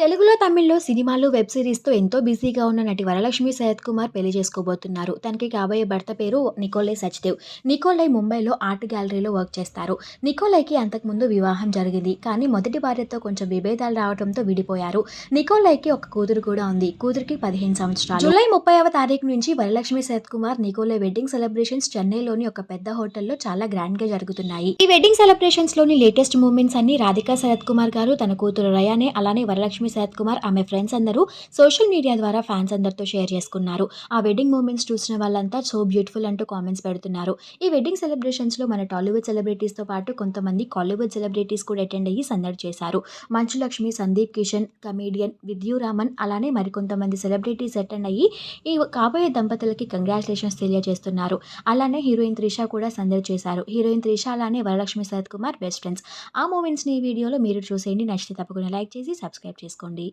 తెలుగులో, తమిళ్ళో సినిమాలు, వెబ్ సిరీస్‌తో ఎంతో బిజీగా ఉన్న నటి వరలక్ష్మి సయత్ కుమార్ పెళ్ళి చేసుకోబోతున్నారు. తనకి కాబోయే భర్త పేరు నికోలే సచ్దేవ్. నికోలై ముంబైలో ఆర్ట్ గ్యాలరీలో వర్క్ చేస్తారు. నికోలైకి అంతకుముందు వివాహం జరిగింది. కానీ మొదటి భార్యతో కొంచెం విభేదాలు రావడంతో విడిపోయారు. నికోలైకి ఒక కూతురు కూడా ఉంది. కూతురికి పదిహేను సంవత్సరాలు. జూలై ముప్పైవ తారీఖు నుంచి Varalaxmi Sarath Kumar, Nicholai wedding celebrations చెన్నైలోని ఒక పెద్ద హోటల్లో చాలా గ్రాండ్గా జరుగుతున్నాయి. ఈ వెడ్డింగ్ సెలబ్రేషన్స్లోని లేటెస్ట్ మూమెంట్స్ అన్ని రాధికా సరత్ కుమార్ గారు, తన కూతురు రయానే అలానే వరలక్ష్మి శరత్ కుమార్ ఆమె ఫ్రెండ్స్ అందరూ సోషల్ మీడియా ద్వారా ఫ్యాన్స్ అందరితో షేర్ చేసుకున్నారు. ఆ వెడ్డింగ్ మూమెంట్స్ చూసిన వాళ్ళంతా సో బ్యూటిఫుల్ అంటూ కామెంట్స్ పెడుతున్నారు. ఈ వెడ్డింగ్ సెలబ్రేషన్స్‌లో మన టాలీవుడ్ సెలబ్రిటీస్‌తో పాటు కొంతమంది కాలీవుడ్ సెలబ్రిటీస్ కూడా అటెండ్ అయ్యి సందడి చేశారు. మంచు లక్ష్మి, సందీప్ కిషన్, కమీడియన్ విద్యురామన్ అలానే మరికొంతమంది సెలబ్రిటీస్ అటెండ్ అయ్యి ఈ కాబోయే దంపతులకి కంగ్రాచులేషన్స్ తెలియజేస్తున్నారు. అలానే హీరోయిన్ త్రిష కూడా సందడి చేశారు. హీరోయిన్ త్రిష అలానే వరలక్ష్మి శరత్ కుమార్ బెస్ట్ ఫ్రెండ్స్. ఆ మూమెంట్స్‌ని ఈ వీడియోలో మీరు చూసేయండి. నచ్చితే తప్పకుండా లైక్ చేసి సబ్స్క్రైబ్ చేసుకోండి.